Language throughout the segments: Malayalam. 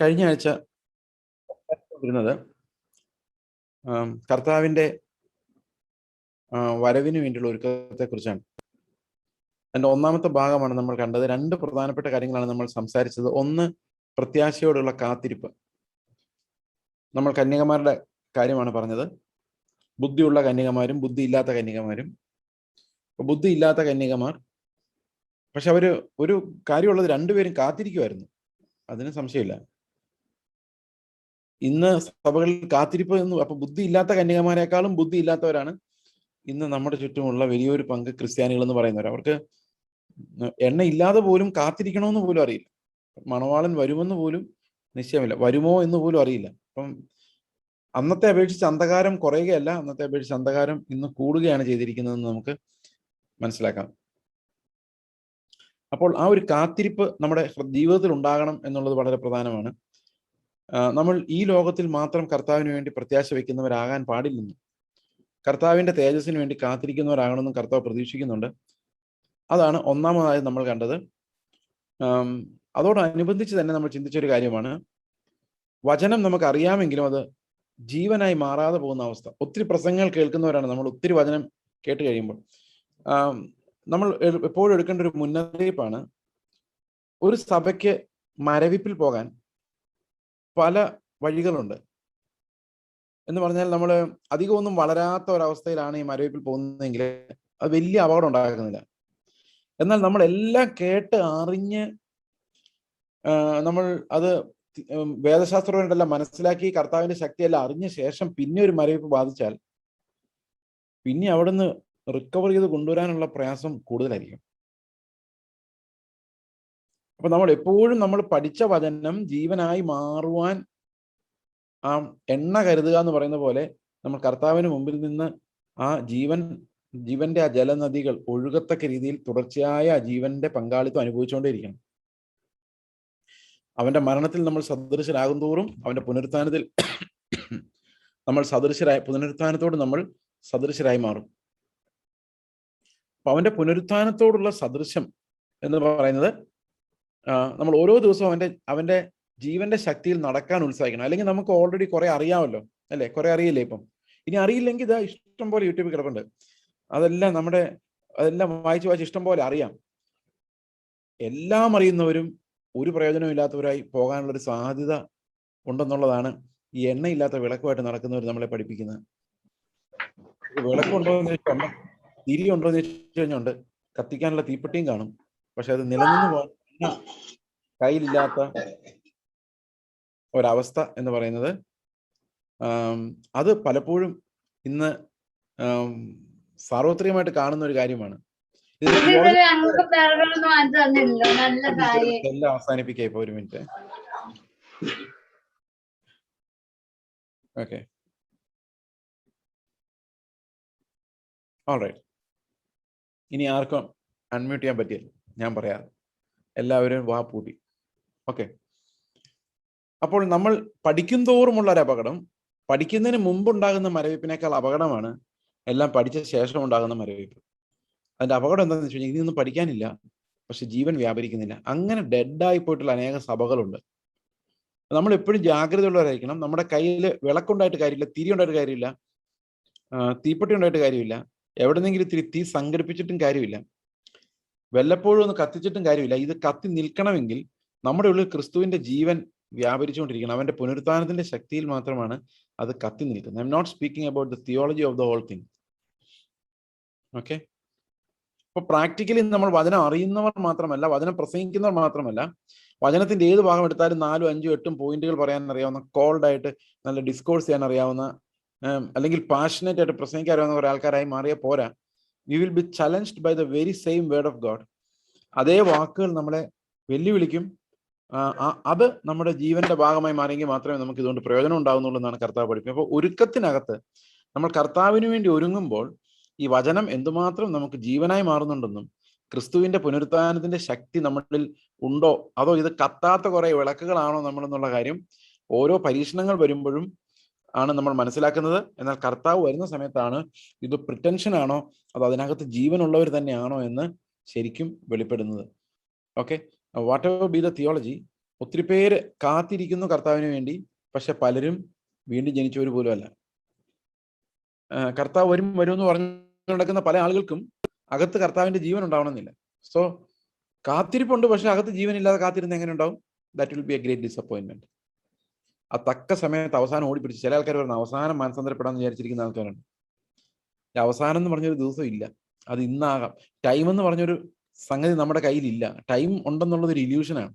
കഴിഞ്ഞ ആഴ്ച ഇരുന്നത് കർത്താവിന്റെ വരവിന് വേണ്ടിയുള്ള ഒരുക്കത്തെ കുറിച്ചാണ് അതിന്റെ ഒന്നാമത്തെ ഭാഗമാണ് നമ്മൾ കണ്ടത്. രണ്ട് പ്രധാനപ്പെട്ട കാര്യങ്ങളാണ് നമ്മൾ സംസാരിച്ചത്. ഒന്ന് പ്രത്യാശയോടുള്ള കാത്തിരിപ്പ്. നമ്മൾ കന്യകമാരുടെ കാര്യമാണ് പറഞ്ഞത്. ബുദ്ധിയുള്ള കന്യകമാരും ബുദ്ധി ഇല്ലാത്ത കന്യകമാരും. ബുദ്ധി ഇല്ലാത്ത കന്യകമാർ. പക്ഷെ അവർ ഒരു കാര്യമുള്ളത് രണ്ടുപേരും കാത്തിരിക്കുമായിരുന്നു അതിന് സംശയമില്ല. ഇന്ന് സഭകളിൽ കാത്തിരിപ്പ് എന്ന് അപ്പൊ ബുദ്ധി ഇല്ലാത്ത കന്യകമാരെക്കാളും ബുദ്ധി ഇല്ലാത്തവരാണ് ഇന്ന് നമ്മുടെ ചുറ്റുമുള്ള വലിയൊരു പങ്ക് ക്രിസ്ത്യാനികൾ എന്ന് പറയുന്നവർ. അവർക്ക് എണ്ണ ഇല്ലാതെ പോലും കാത്തിരിക്കണമെന്ന് പോലും അറിയില്ല. മണവാളൻ വരുമെന്ന് പോലും നിശ്ചയമില്ല. വരുമോ എന്ന് പോലും അറിയില്ല. അപ്പം അന്നത്തെ അപേക്ഷിച്ച് അന്ധകാരം കുറയുകയല്ല. അന്നത്തെ അപേക്ഷിച്ച് അന്ധകാരം ഇന്ന് കൂടുകയാണ് ചെയ്തിരിക്കുന്നതെന്ന് നമുക്ക് മനസ്സിലാക്കാം. അപ്പോൾ ആ ഒരു കാത്തിരിപ്പ് നമ്മുടെ ജീവിതത്തിൽ ഉണ്ടാകണം എന്നുള്ളത് വളരെ പ്രധാനമാണ്. നമ്മൾ ഈ ലോകത്തിൽ മാത്രം കർത്താവിന് വേണ്ടി പ്രത്യാശ വയ്ക്കുന്നവരാകാൻ പാടില്ലെന്ന്. കർത്താവിന്റെ തേജസ്സിന് വേണ്ടി കാത്തിരിക്കുന്നവരാകണമെന്നും കർത്താവ് പ്രതീക്ഷിക്കുന്നുണ്ട്. അതാണ് ഒന്നാമതായി നമ്മൾ കണ്ടത്. അതോടനുബന്ധിച്ച് തന്നെ നമ്മൾ ചിന്തിച്ചൊരു കാര്യമാണ്. വചനം നമുക്ക് അറിയാമെങ്കിലും അത് ജീവനായി മാറാതെ പോകുന്ന അവസ്ഥ. ഒത്തിരി പ്രസംഗങ്ങൾ കേൾക്കുന്നവരാണ് നമ്മൾ ഒത്തിരി വചനം കേട്ട് കഴിയുമ്പോൾ. നമ്മൾ എപ്പോഴും എടുക്കേണ്ട ഒരു മുന്നറിയിപ്പാണ്. ഒരു സഭയ്ക്ക് മരവിപ്പിൽ പോകാൻ പല വഴികളുണ്ട്. എന്ന് പറഞ്ഞാൽ നമ്മൾ അധികമൊന്നും വളരാത്ത ഒരവസ്ഥയിലാണ് ഈ മരവിപ്പിൽ പോകുന്നതെങ്കിൽ അത് വലിയ അപകടം ഉണ്ടാക്കുന്നില്ല. എന്നാൽ നമ്മൾ എല്ലാം കേട്ട് അറിഞ്ഞ് നമ്മൾ അത് വേദശാസ്ത്രപരമായിട്ടെല്ലാം മനസ്സിലാക്കി കർത്താവിന്റെ ശക്തിയെല്ലാം അറിഞ്ഞ ശേഷം പിന്നെ ഒരു മരവിപ്പ് ബാധിച്ചാൽ പിന്നെ അവിടുന്ന് റിക്കവർ ചെയ്ത് കൊണ്ടുവരാനുള്ള പ്രയാസം കൂടുതലായിരിക്കും. അപ്പൊ നമ്മൾ എപ്പോഴും നമ്മൾ പഠിച്ച വചനം ജീവനായി മാറുവാൻ ആ എണ്ണ കരുതുക എന്ന് പറയുന്ന പോലെ നമ്മൾ കർത്താവിന് മുമ്പിൽ നിന്ന് ആ ജീവൻ ജീവന്റെ ആ ജലനദികൾ ഒഴുകത്തക്ക രീതിയിൽ തുടർച്ചയായ ആ ജീവന്റെ പങ്കാളിത്തം അനുഭവിച്ചുകൊണ്ടേയിരിക്കണം. അവന്റെ മരണത്തിൽ നമ്മൾ സദൃശരാകും തോറും അവന്റെ പുനരുത്ഥാനത്തിൽ നമ്മൾ സദൃശരായ പുനരുത്ഥാനത്തോട് നമ്മൾ സദൃശരായി മാറും. അപ്പൊ അവന്റെ പുനരുത്ഥാനത്തോടുള്ള സദൃശം എന്ന് പറയുന്നത് നമ്മൾ ഓരോ ദിവസവും അവന്റെ അവന്റെ ജീവന്റെ ശക്തിയിൽ നടക്കാൻ ഉത്സാഹിക്കണം. അല്ലെങ്കിൽ നമുക്ക് ഓൾറെഡി കുറെ അറിയാമല്ലോ അല്ലേ? കുറെ അറിയില്ലേ ഇപ്പം? ഇനി അറിയില്ലെങ്കിൽ ഇതാ ഇഷ്ടം പോലെ യൂട്യൂബിൽ കിടപ്പുണ്ട്. അതെല്ലാം നമ്മുടെ അതെല്ലാം വായിച്ച് വായിച്ച് ഇഷ്ടം പോലെ അറിയാം. എല്ലാം അറിയുന്നവരും ഒരു പ്രയോജനവും ഇല്ലാത്തവരായി പോകാനുള്ള ഒരു സാധ്യത ഉണ്ടെന്നുള്ളതാണ് ഈ എണ്ണയില്ലാത്ത വിളക്കുമായിട്ട് നടക്കുന്നവർ നമ്മളെ പഠിപ്പിക്കുന്നത്. വിളക്കുണ്ടോ എന്ന് ചോദിച്ചാൽ തിരി ഉണ്ടോ. എന്ന് ചോദിച്ചു കഴിഞ്ഞുണ്ട് കത്തിക്കാനുള്ള തീപ്പെട്ടിയും കാണും. പക്ഷെ അത് നിലനിന്ന് പോകാൻ കയ്യിലില്ലാത്ത ഒരവസ്ഥ എന്ന് പറയുന്നത് അത് പലപ്പോഴും ഇന്ന് സാർവത്രികമായിട്ട് കാണുന്ന ഒരു കാര്യമാണ് എല്ലാം അവസാനിപ്പിക്കാം ഇപ്പൊ ഒരു മിനിറ്റ്. ഓക്കെ ഓൾറൈറ്റ് ഇനി ആർക്കും അൺമ്യൂട്ട് ചെയ്യാൻ പറ്റിയല്ലോ ഞാൻ പറയാം. എല്ലാവരും വാ പൂട്ടി. ഓക്കെ അപ്പോൾ നമ്മൾ പഠിക്കും തോറുമുള്ള ഒരു അപകടം പഠിക്കുന്നതിന് മുമ്പുണ്ടാകുന്ന മരവിപ്പിനേക്കാൾ അപകടമാണ് എല്ലാം പഠിച്ച ശേഷം ഉണ്ടാകുന്ന മരവിപ്പ്. അതിന്റെ അപകടം എന്താണെന്ന് വെച്ച് കഴിഞ്ഞാൽ ഇതിനൊന്നും പഠിക്കാനില്ല പക്ഷെ ജീവൻ വ്യാപരിക്കുന്നില്ല. അങ്ങനെ ഡെഡായി പോയിട്ടുള്ള അനേക സഭകളുണ്ട്. നമ്മൾ എപ്പോഴും ജാഗ്രതയുള്ളവരായിരിക്കണം. നമ്മുടെ കയ്യിൽ വിളക്കുണ്ടായിട്ട് കാര്യമില്ല തിരി ഉണ്ടായിട്ട് കാര്യമില്ല തീപ്പെട്ടി ഉണ്ടായിട്ട് കാര്യമില്ല എവിടെന്നെങ്കിലും ഇത്തിരി തീ സംഘടിപ്പിച്ചിട്ടും കാര്യമില്ല. വല്ലപ്പോഴും ഒന്ന് കത്തിച്ചിട്ടും കാര്യമില്ല. ഇത് കത്തി നിൽക്കണമെങ്കിൽ നമ്മുടെ ഉള്ളിൽ ക്രിസ്തുവിന്റെ ജീവൻ വ്യാപരിച്ചുകൊണ്ടിരിക്കണം. അവന്റെ പുനരുത്ഥാനത്തിന്റെ ശക്തിയിൽ മാത്രമാണ് അത് കത്തി നിൽക്കുന്നത്. I am not speaking about the theology of the whole thing okay അപ്പൊ പ്രാക്ടിക്കലി നമ്മൾ വചനം അറിയുന്നവർ മാത്രമല്ല വചനം പ്രസംഗിക്കുന്നവർ മാത്രമല്ല വചനത്തിന്റെ ഏത് ഭാഗം എടുത്താലും നാലും അഞ്ചും എട്ടും പോയിന്റുകൾ പറയാൻ അറിയാവുന്ന കോൾഡ് ആയിട്ട് നല്ല ഡിസ്കോഴ്സ് ചെയ്യാൻ അറിയാവുന്ന അല്ലെങ്കിൽ പാഷനേറ്റ് ആയിട്ട് പ്രസംഗിക്കാൻ അറിയാവുന്ന കുറെ ആൾക്കാരായി മാറിയ പോരാ. You will be challenged by the very same word of God അതേ വാക്കുകൾ നമ്മളെ വെല്ലുവിളിക്കും. അത് നമ്മുടെ ജീവന്റെ ഭാഗമായി മാറിയെങ്കിൽ മാത്രമേ നമുക്ക് ഇതുകൊണ്ട് പ്രയോജനം ഉണ്ടാകുന്നുള്ളൂ എന്നാണ് കർത്താവ് പഠിപ്പിക്കുന്നത്. അപ്പോൾ ഒരുക്കത്തിനകത്ത് നമ്മൾ കർത്താവിന് വേണ്ടി ഒരുങ്ങുമ്പോൾ ഈ വചനം എന്തുമാത്രം നമുക്ക് ജീവനായി മാറുന്നുണ്ടെന്നും ക്രിസ്തുവിന്റെ പുനരുത്ഥാനത്തിന്റെ ശക്തി നമ്മളിൽ ഉണ്ടോ? അതോ ഇത് കത്താത്ത കുറെ വിളക്കുകളാണോ നമ്മളെന്നുള്ള കാര്യം ഓരോ പരീക്ഷണങ്ങൾ വരുമ്പോഴും ആണ് നമ്മൾ മനസ്സിലാക്കുന്നത്. എന്നാൽ കർത്താവ് വരുന്ന സമയത്താണ് ഇത് പ്രിറ്റൻഷൻ ആണോ? അതോ അതിനകത്ത് ജീവനുള്ളവർ തന്നെയാണോ എന്ന് ശരിക്കും വെളിപ്പെടുന്നത്. Okay whatever be the theology ഒത്തിരി പേര് കാത്തിരിക്കുന്നു കർത്താവിന് വേണ്ടി പക്ഷെ പലരും വീണ്ടും ജനിച്ചവർ പോലും അല്ല. കർത്താവ് വരും വരും എന്ന് പറഞ്ഞു നടക്കുന്ന പല ആളുകൾക്കും അകത്ത് കർത്താവിന്റെ ജീവൻ ഉണ്ടാവണമെന്നില്ല. സോ കാത്തിരിപ്പുണ്ട് പക്ഷെ അകത്ത് ജീവനില്ലാതെ കാത്തിരുന്ന് എങ്ങനെ ഉണ്ടാവും? That will be a great disappointment ആ തക്ക സമയത്ത് അവസാനം ഓടിപ്പിടിച്ച് ചില ആൾക്കാർ പറഞ്ഞു അവസാനം മാനസാന്തരപ്പെടാന്ന് വിചാരിച്ചിരിക്കുന്ന ആൾക്കാരുണ്ട്. ഈ അവസാനം എന്ന് പറഞ്ഞൊരു ദിവസം ഇല്ല. അത് ഇന്നാകാം. ടൈം എന്ന് പറഞ്ഞൊരു സംഗതി നമ്മുടെ കയ്യിലില്ല. ടൈം ഉണ്ടെന്നുള്ളത് ഒരു ഇല്യൂഷനാണ്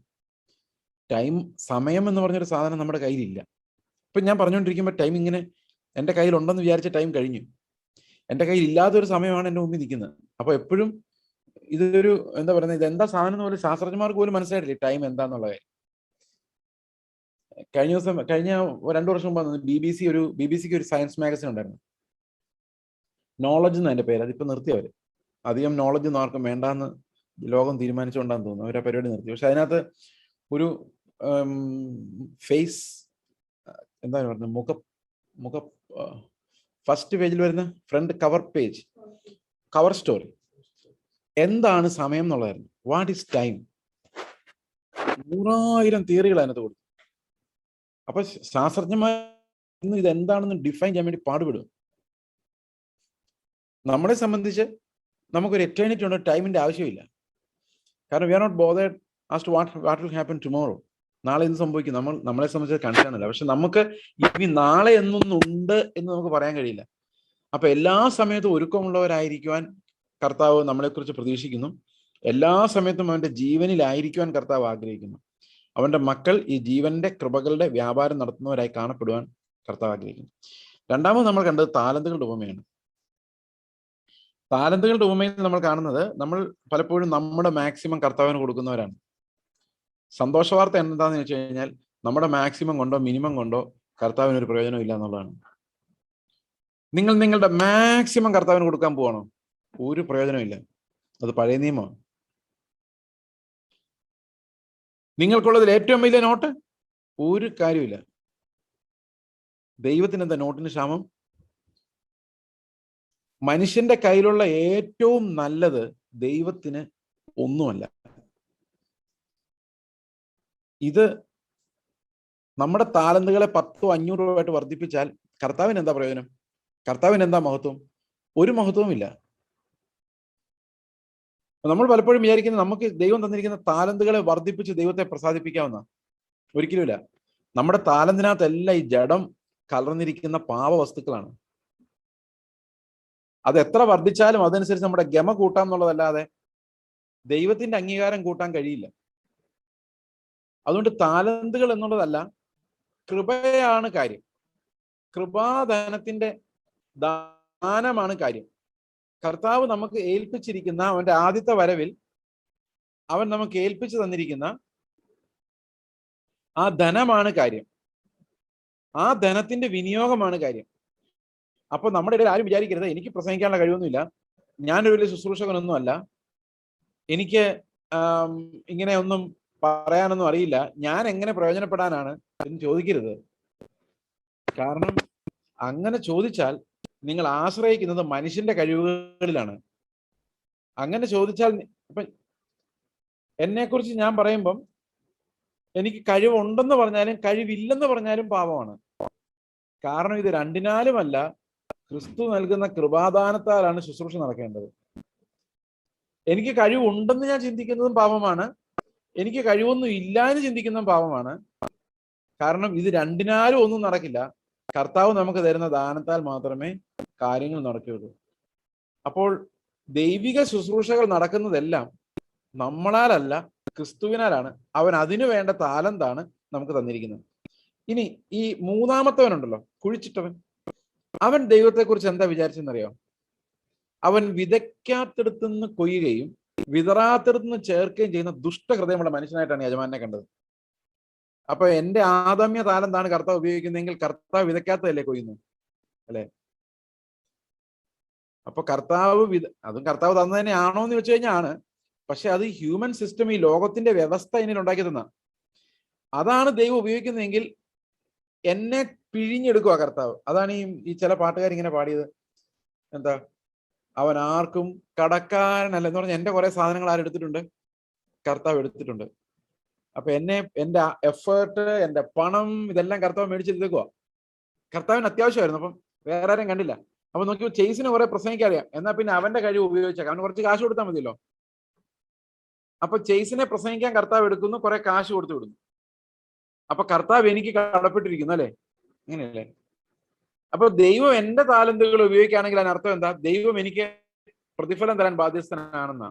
ടൈം സമയം എന്ന് പറഞ്ഞൊരു സാധനം നമ്മുടെ കയ്യിലില്ല. ഇപ്പൊ ഞാൻ പറഞ്ഞുകൊണ്ടിരിക്കുമ്പോൾ ടൈം ഇങ്ങനെ എന്റെ കയ്യിലുണ്ടെന്ന് വിചാരിച്ച ടൈം കഴിഞ്ഞു. എന്റെ കയ്യിൽ ഇല്ലാത്തൊരു സമയമാണ് എന്റെ മുമ്പിൽ നിൽക്കുന്നത്. അപ്പോൾ എപ്പോഴും ഇതൊരു എന്താ പറയുന്നത് ഇത് എന്താ സാധനം എന്ന് പോലും ശാസ്ത്രജ്ഞന്മാർക്ക് പോലും മനസ്സിലായിട്ടില്ല ടൈം എന്താന്നുള്ള കാര്യം കഴിഞ്ഞ ദിവസം കഴിഞ്ഞ രണ്ടു വർഷം മുമ്പ് ബി ബി സി ഒരു ബി ബി സിക്ക് ഒരു സയൻസ് മാഗസിൻ ഉണ്ടായിരുന്നു. നോളജ് എന്ന് അതിന്റെ പേര് അതിപ്പോ നിർത്തി അവർ. അധികം നോളജ് ഒന്നും ആർക്കും വേണ്ടാന്ന് ലോകം തീരുമാനിച്ചുകൊണ്ടാന്ന് തോന്നുന്നു. അവർ ആ പരിപാടി നിർത്തി. പക്ഷെ അതിനകത്ത് ഒരു ഫേസ് എന്താണ് പറയുന്നത് മുഖ മുഖ ഫസ്റ്റ് പേജിൽ വരുന്ന front cover page cover story എന്താണ് സമയം എന്നുള്ളതായിരുന്നു. വാട്ട് ഈസ് ടൈം നൂറായിരം തിയറികൾ അതിനകത്ത് കൊടുത്തു. അപ്പൊ ശാസ്ത്രജ്ഞന്മാർ ഇന്ന് ഇത് എന്താണെന്ന് ഡിഫൈൻ ചെയ്യാൻ വേണ്ടി പാടുപെടും. നമ്മളെ സംബന്ധിച്ച് നമുക്കൊരു എറ്റേണിറ്റി ഉണ്ട് ടൈമിന്റെ ആവശ്യമില്ല. കാരണം we are not bothered as to what what will happen tomorrow നാളെ എന്ത് സംഭവിക്കും നമ്മൾ നമ്മളെ സംബന്ധിച്ച് കൺസേൺ പക്ഷെ നമുക്ക് ഇനി നാളെ എന്നൊന്നുണ്ട് എന്ന് നമുക്ക് പറയാൻ കഴിയില്ല. അപ്പൊ എല്ലാ സമയത്തും ഒരുക്കമുള്ളവരായിരിക്കുവാൻ കർത്താവ് നമ്മളെക്കുറിച്ച് പ്രതീക്ഷിക്കുന്നു. എല്ലാ സമയത്തും അവന്റെ ജീവനിലായിരിക്കുവാൻ കർത്താവ് ആഗ്രഹിക്കുന്നു. അവന്റെ മക്കൾ ഈ ജീവന്റെ കൃപകളുടെ വ്യാപാരം നടത്തുന്നവരായി കാണപ്പെടുവാൻ കർത്താവ് ആഗ്രഹിക്കുന്നു. രണ്ടാമത് നമ്മൾ കണ്ടത് താലന്തുകളുടെ ഉപമയാണ്. താലന്തുകളുടെ ഉപമയിൽ നമ്മൾ കാണുന്നത് നമ്മൾ പലപ്പോഴും നമ്മുടെ മാക്സിമം കർത്താവിന് കൊടുക്കുന്നവരാണ്. സന്തോഷ വാർത്ത എന്താന്ന് വെച്ച് കഴിഞ്ഞാൽ നമ്മുടെ മാക്സിമം കൊണ്ടോ മിനിമം കൊണ്ടോ കർത്താവിന് ഒരു പ്രയോജനം ഇല്ല എന്നുള്ളതാണ്. നിങ്ങൾ നിങ്ങളുടെ മാക്സിമം കർത്താവിന് കൊടുക്കാൻ പോവാണോ? ഒരു പ്രയോജനമില്ല അത് പഴയ നിയമമാണ്. നിങ്ങൾക്കുള്ളതിൽ ഏറ്റവും വലിയ നോട്ട്? ഒരു കാര്യമില്ല ദൈവത്തിന് എന്താ നോട്ടിന് ക്ഷാമം? മനുഷ്യന്റെ കയ്യിലുള്ള ഏറ്റവും നല്ലത് ദൈവത്തിന് ഒന്നുമല്ല. ഇത് നമ്മുടെ താലന്തുകളെ പത്തോ അഞ്ഞൂറ് രൂപയായിട്ട് വർദ്ധിപ്പിച്ചാൽ കർത്താവിന് എന്താ പ്രയോജനം? കർത്താവിന് എന്താ മഹത്വം? ഒരു മഹത്വവും ഇല്ല നമ്മൾ പലപ്പോഴും വിചാരിക്കുന്നത് നമുക്ക് ദൈവം തന്നിരിക്കുന്ന താലന്തുകളെ വർദ്ധിപ്പിച്ച് ദൈവത്തെ പ്രസാദിപ്പിക്കാവുന്ന. ഒരിക്കലുമില്ല. നമ്മുടെ താലന്തിനകത്തെല്ലാം ഈ ജഡം കലർന്നിരിക്കുന്ന പാവ വസ്തുക്കളാണ് അത് എത്ര വർദ്ധിച്ചാലും അതനുസരിച്ച് നമ്മുടെ ഗമ കൂട്ടാം എന്നുള്ളതല്ലാതെ ദൈവത്തിന്റെ അംഗീകാരം കൂട്ടാൻ കഴിയില്ല. അതുകൊണ്ട് താലന്തുകൾ എന്നുള്ളതല്ല കൃപയാണ് കാര്യം. കൃപാദാനത്തിന്റെ ദാനമാണ് കാര്യം. കർത്താവ് നമുക്ക് ഏൽപ്പിച്ചിരിക്കുന്ന അവന്റെ ആദ്യത്തെ വരവിൽ അവൻ നമുക്ക് ഏൽപ്പിച്ചു തന്നിരിക്കുന്ന ആ ധനമാണ് കാര്യം. ആ ധനത്തിന്റെ വിനിയോഗമാണ് കാര്യം. അപ്പൊ നമ്മുടെ ഇടയിൽ ആരും വിചാരിക്കരുത്. എനിക്ക് പ്രസംഗിക്കാനുള്ള കഴിവൊന്നുമില്ല. ഞാനൊരു വലിയ ശുശ്രൂഷകനൊന്നും അല്ല എനിക്ക് ഇങ്ങനെ ഒന്നും പറയാനൊന്നും അറിയില്ല. ഞാൻ എങ്ങനെ പ്രയോജനപ്പെടാനാണ് എന്ന് ചോദിക്കരുത്. കാരണം അങ്ങനെ ചോദിച്ചാൽ നിങ്ങൾ ആശ്രയിക്കുന്നത് മനുഷ്യന്റെ കഴിവുകളിലാണ്. അങ്ങനെ ചോദിച്ചാൽ ഇപ്പൊ എന്നെക്കുറിച്ച് ഞാൻ പറയുമ്പം എനിക്ക് കഴിവുണ്ടെന്ന് പറഞ്ഞാലും കഴിവില്ലെന്ന് പറഞ്ഞാലും പാപമാണ്. കാരണം ഇത് രണ്ടിനാലുമല്ല ക്രിസ്തു നൽകുന്ന കൃപാദാനത്താലാണ് ശുശ്രൂഷ നടക്കേണ്ടത്. എനിക്ക് കഴിവുണ്ടെന്ന് ഞാൻ ചിന്തിക്കുന്നതും പാപമാണ്. എനിക്ക് കഴിവൊന്നും ഇല്ല എന്ന് ചിന്തിക്കുന്നതും പാപമാണ്. കാരണം ഇത് രണ്ടിനാലും ഒന്നും നടക്കില്ല. കർത്താവ് നമുക്ക് തരുന്ന ദാനത്താൽ മാത്രമേ കാര്യങ്ങൾ നടക്കുകയുള്ളൂ. അപ്പോൾ ദൈവിക ശുശ്രൂഷകൾ നടക്കുന്നതെല്ലാം നമ്മളാലല്ല ക്രിസ്തുവിനാലാണ്. അവൻ അതിനു വേണ്ട താലന്താണ് നമുക്ക് തന്നിരിക്കുന്നത്. ഇനി ഈ മൂന്നാമത്തവനുണ്ടല്ലോ കുഴിച്ചിട്ടവൻ. അവൻ ദൈവത്തെക്കുറിച്ച് എന്താ വിചാരിച്ചെന്നറിയോ? അവൻ വിതയ്ക്കാത്തിടത്തുനിന്ന് കൊയ്യുകയും വിതറാത്തിടത്തുനിന്ന് ചേർക്കുകയും ചെയ്യുന്ന ദുഷ്ടഹൃദയമുള്ള മനുഷ്യനായിട്ടാണ് യജമാനെ കണ്ടത്. അപ്പൊ എന്റെ ആദമ്യ താലന്താണ് കർത്താവ് ഉപയോഗിക്കുന്നതെങ്കിൽ കർത്താവ് വിതയ്ക്കാത്തതല്ലേ കൊയ്യുന്നു അല്ലെ? അപ്പൊ കർത്താവ് വിത അതും കർത്താവ് തന്നു തന്നെയാണോ എന്ന് വെച്ച് കഴിഞ്ഞാൽ ആണ് പക്ഷെ അത് ഹ്യൂമൻ സിസ്റ്റം ഈ ലോകത്തിന്റെ വ്യവസ്ഥ എന്നിൽ ഉണ്ടാക്കി തന്ന. അതാണ് ദൈവം ഉപയോഗിക്കുന്നതെങ്കിൽ എന്നെ പിഴിഞ്ഞെടുക്കുക കർത്താവ്. അതാണ് ഈ ചില പാട്ടുകാർ ഇങ്ങനെ പാടിയത്. എന്താ? അവൻ ആർക്കും കടക്കാരനല്ല എന്ന് പറഞ്ഞാൽ എന്റെ കുറെ സാധനങ്ങൾ ആരെടുത്തിട്ടുണ്ട്? കർത്താവ് എടുത്തിട്ടുണ്ട്. അപ്പൊ എന്നെ എന്റെ എഫേർട്ട് എന്റെ പണം ഇതെല്ലാം കർത്താവ് മേടിച്ചെടുത്തേക്കുവാ കർത്താവിന് അത്യാവശ്യമായിരുന്നു. അപ്പം വേറെ ആരും കണ്ടില്ല. അപ്പൊ നോക്കി ചേസിന് കുറെ പ്രസംഗിക്കാൻ അറിയാം. എന്നാ പിന്നെ അവന്റെ കഴിവ് ഉപയോഗിച്ചേക്കാം. അവന് കുറച്ച് കാശ് കൊടുത്താൽ മതിയല്ലോ. അപ്പൊ ചേസിനെ പ്രസംഗിക്കാൻ കർത്താവ് എടുക്കുന്നു കുറെ കാശ് കൊടുത്തു വിടുന്നു. അപ്പൊ കർത്താവ് എനിക്ക് കടപ്പെട്ടിരിക്കുന്നു അല്ലെ? അങ്ങനെയല്ലേ അപ്പൊ ദൈവം എന്റെ താലന്തുകൾ ഉപയോഗിക്കുകയാണെങ്കിൽ അതിനർത്ഥം എന്താ? ദൈവം എനിക്ക് പ്രതിഫലം തരാൻ ബാധ്യസ്ഥനാണെന്നാ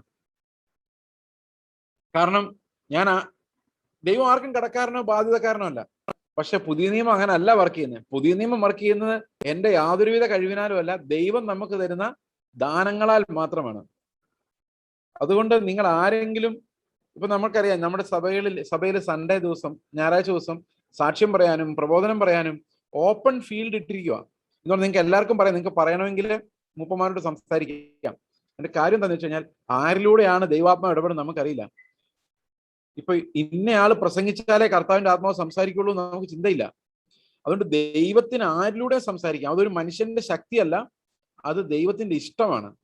കാരണം ഞാൻ ദൈവം ആർക്കും കടക്കാരനോ ബാധ്യതക്കാരനോ അല്ല. പക്ഷെ പുതിയ നിയമം അങ്ങനെ അല്ല വർക്ക് ചെയ്യുന്നത് പുതിയ നിയമം വർക്ക് ചെയ്യുന്നത് എന്റെ യാതൊരുവിധ കഴിവിനാലും അല്ല ദൈവം നമുക്ക് തരുന്ന ദാനങ്ങളാൽ മാത്രമാണ്. അതുകൊണ്ട് നിങ്ങൾ ആരെങ്കിലും ഇപ്പൊ നമുക്കറിയാം നമ്മുടെ സഭകളിൽ സഭയിൽ സൺഡേ ദിവസം ഞായറാഴ്ച ദിവസം സാക്ഷ്യം പറയാനും പ്രബോധനം പറയാനും ഓപ്പൺ ഫീൽഡ് ഇട്ടിരിക്കുക എന്നുകൊണ്ട് നിങ്ങൾക്ക് എല്ലാവർക്കും പറയാം നിങ്ങൾക്ക് പറയണമെങ്കിൽ മൂപ്പന്മാരോട് സംസാരിക്കാം. എന്റെ കാര്യം എന്താണെന്ന് വെച്ച് കഴിഞ്ഞാൽ ആരിലൂടെയാണ് ദൈവാത്മാവ് ഇടപെടുന്നത് നമുക്കറിയില്ല. ഇപ്പൊ ഇന്നയാൾ പ്രസംഗിച്ചാലേ കർത്താവിന്റെ ആത്മാവ് സംസാരിക്കുള്ളൂ എന്ന് നമുക്ക് ചിന്തയില്ല. അതുകൊണ്ട് ദൈവത്തിന് ആരിലൂടെ സംസാരിക്കാം? അതൊരു മനുഷ്യന്റെ ശക്തിയല്ല അത് ദൈവത്തിന്റെ ഇഷ്ടമാണ്.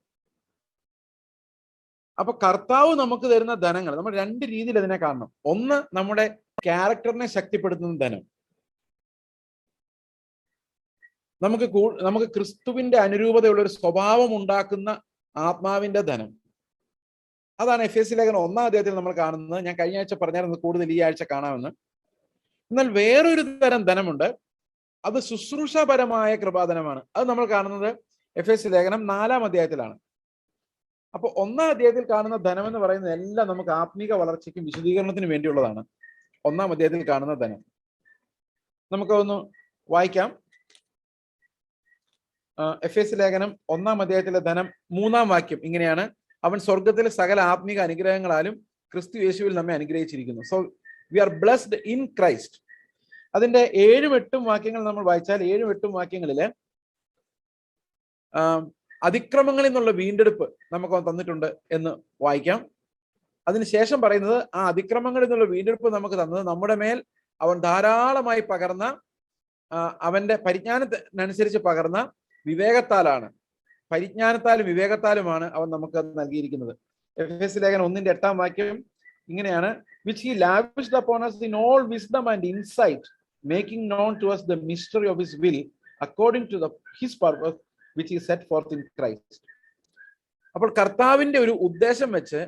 അപ്പൊ കർത്താവ് നമുക്ക് തരുന്ന ധനങ്ങൾ നമ്മൾ രണ്ട് രീതിയിൽ അതിനെ കാണണം. ഒന്ന് നമ്മുടെ ക്യാരക്ടറിനെ ശക്തിപ്പെടുത്തുന്ന ധനം. നമുക്ക് നമുക്ക് ക്രിസ്തുവിന്റെ അനുരൂപതയുള്ള ഒരു സ്വഭാവം ഉണ്ടാക്കുന്ന ആത്മാവിന്റെ ധനം. അതാണ് എഫ് എസ് ലേഖനം ഒന്നാം അധ്യായത്തിൽ നമ്മൾ കാണുന്നത്. ഞാൻ കഴിഞ്ഞ ആഴ്ച പറഞ്ഞായിരുന്നു കൂടുതൽ ഈ ആഴ്ച കാണാമെന്ന്. എന്നാൽ വേറൊരു തരം ധനമുണ്ട്. അത് ശുശ്രൂഷപരമായ കൃപാധനമാണ്. അത് നമ്മൾ കാണുന്നത് എഫ് എസ് ലേഖനം നാലാം അധ്യായത്തിലാണ്. അപ്പോൾ ഒന്നാം അധ്യായത്തിൽ കാണുന്ന ധനം എന്ന് പറയുന്നത് എല്ലാം നമുക്ക് ആത്മീക വളർച്ചയ്ക്കും വിശദീകരണത്തിനും വേണ്ടിയുള്ളതാണ്. ഒന്നാം അധ്യായത്തിൽ കാണുന്ന ധനം. നമുക്കൊന്ന് വായിക്കാം. എഫ് എസ് ലേഖനം ഒന്നാം അധ്യായത്തിലെ ധനം മൂന്നാം വാക്യം ഇങ്ങനെയാണ്. അവൻ സ്വർഗത്തിലെ സകല ആത്മീക അനുഗ്രഹങ്ങളാലും ക്രിസ്തു യേശുവിൽ നമ്മെ അനുഗ്രഹിച്ചിരിക്കുന്നു. So we are blessed in Christ അതിന്റെ ഏഴും എട്ടും വാക്യങ്ങൾ നമ്മൾ വായിച്ചാൽ ഏഴും എട്ടും വാക്യങ്ങളിൽ ആം, അതിക്രമങ്ങളിൽ നിന്നുള്ള വീണ്ടെടുപ്പ് നമുക്ക് തന്നിട്ടുണ്ട് എന്ന് വായിക്കാം. അതിനുശേഷം പറയുന്നത് ആ അതിക്രമങ്ങളിൽ നിന്നുള്ള വീണ്ടെടുപ്പ് നമുക്ക് തന്നത് നമ്മുടെ മേൽ അവൻ ധാരാളമായി പകർന്ന അവന്റെ പരിജ്ഞാനത്തിനനുസരിച്ച് പകർന്ന വിവേകത്താലാണ്. പരിജ്ഞാനത്താലും വിവേകത്താലുമാണ് അവൻ നമുക്ക് നൽകിയിരിക്കുന്നത്. എഫ് എസ് ലേഖനം ഒന്നിന്റെ എട്ടാം വാക്യം ഇങ്ങനെയാണ്. Which he lavished in all wisdom and insight making known to us the mystery of his will according to the his purpose which he set forth in Christ. അപ്പോൾ കർത്താവിന്റെ ഒരു ഉദ്ദേശം വെച്ച്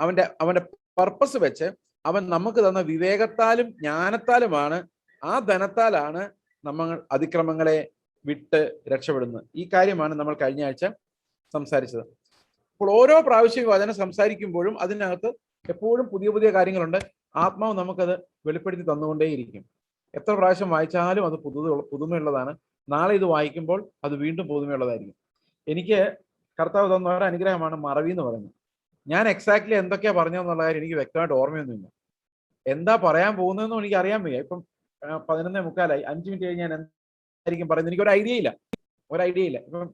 അവന്റെ അവന്റെ പർപ്പസ് വെച്ച് അവൻ നമുക്ക് തന്ന വിവേകത്താലും ജ്ഞാനത്താലുമാണ് ആ ധനത്താലാണ് നമ്മൾ അതിക്രമങ്ങളെ വിട്ട് രക്ഷപ്പെടുന്നത്. ഈ കാര്യമാണ് നമ്മൾ കഴിഞ്ഞ ആഴ്ച സംസാരിച്ചത്. അപ്പോൾ ഓരോ പ്രാവശ്യം വചനം സംസാരിക്കുമ്പോഴും അതിനകത്ത് എപ്പോഴും പുതിയ പുതിയ കാര്യങ്ങളുണ്ട്. ആത്മാവ് നമുക്കത് വെളിപ്പെടുത്തി തന്നുകൊണ്ടേയിരിക്കും. എത്ര പ്രാവശ്യം വായിച്ചാലും അത് പുതു പുതുമയുള്ളതാണ്. നാളെ ഇത് വായിക്കുമ്പോൾ അത് വീണ്ടും പുതുമയുള്ളതായിരിക്കും. എനിക്ക് കർത്താവ് തന്ന ഒരു അനുഗ്രഹമാണ് മറവി എന്ന് പറയുന്നത്. ഞാൻ എക്സാക്ട്ലി എന്തൊക്കെയാ പറഞ്ഞതെന്നുള്ള കാര്യം എനിക്ക് വ്യക്തമായിട്ട് ഓർമ്മയൊന്നുമില്ല. എന്താ പറയാൻ പോകുന്നതെന്നും എനിക്ക് അറിയാൻ വയ്യ. ഇപ്പം പതിനൊന്നേ മുക്കാലായി. അഞ്ച് മിനിറ്റ് കഴിഞ്ഞ് ഞാൻ എന്തായിരിക്കും പറയുന്നത്. എനിക്ക് ഒരു ഐഡിയ ഇല്ല. ഒരു ഐഡിയ ഇല്ല. ഇപ്പം